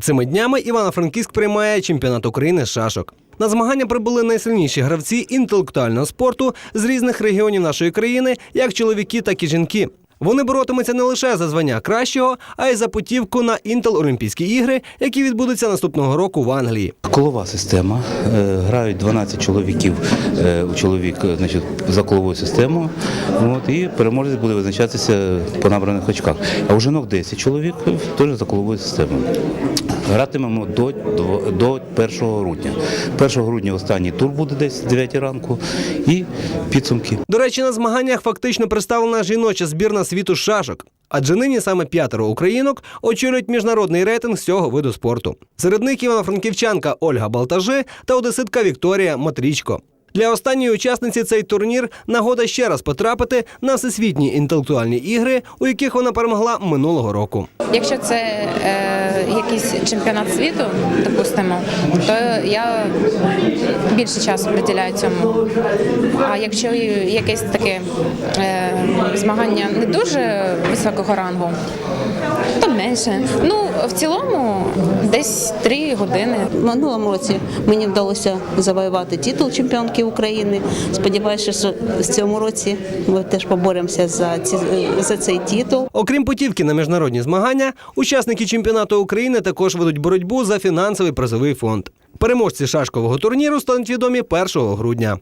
Цими днями Івано-Франківськ приймає чемпіонат України з шашок. На змагання прибули найсильніші гравці інтелектуального спорту з різних регіонів нашої країни, як чоловіки, так і жінки. Вони боротимуться не лише за звання кращого, а й за путівку на Інтел Олімпійські ігри, які відбудуться наступного року в Англії. Колова система. Е, Грають 12 чоловіків е, у чоловік е, значить, за коловою системою. От, і переможець буде визначатися по набраних очках. А у жінок 10 чоловік теж за коловою системою. Гратимемо до, до 1 грудня. 1 грудня останній тур буде десь з 9 ранку і підсумки. До речі, на змаганнях фактично представлена жіноча збірна світу шашок. Адже нині саме п'ятеро українок очолюють міжнародний рейтинг з цього виду спорту. Серед них івано-франківчанка Ольга Балтажи та одеситка Вікторія Матрічко. Для останньої учасниці цей турнір нагода ще раз потрапити на всесвітні інтелектуальні ігри, у яких вона перемогла минулого року. Якщо це е, якийсь чемпіонат світу, допустимо, то я більше часу приділяю цьому. А якщо якесь таке е, змагання не дуже високого рангу, то менше. Ну, в цілому десь три години. В минулому році мені вдалося завоювати титул чемпіонки України. Сподіваюся, що в цьому році ми теж поборемося за, ці, за цей титул. Окрім путівки на міжнародні змагання, учасники чемпіонату України також ведуть боротьбу за фінансовий призовий фонд. Переможці шашкового турніру стануть відомі 1 грудня.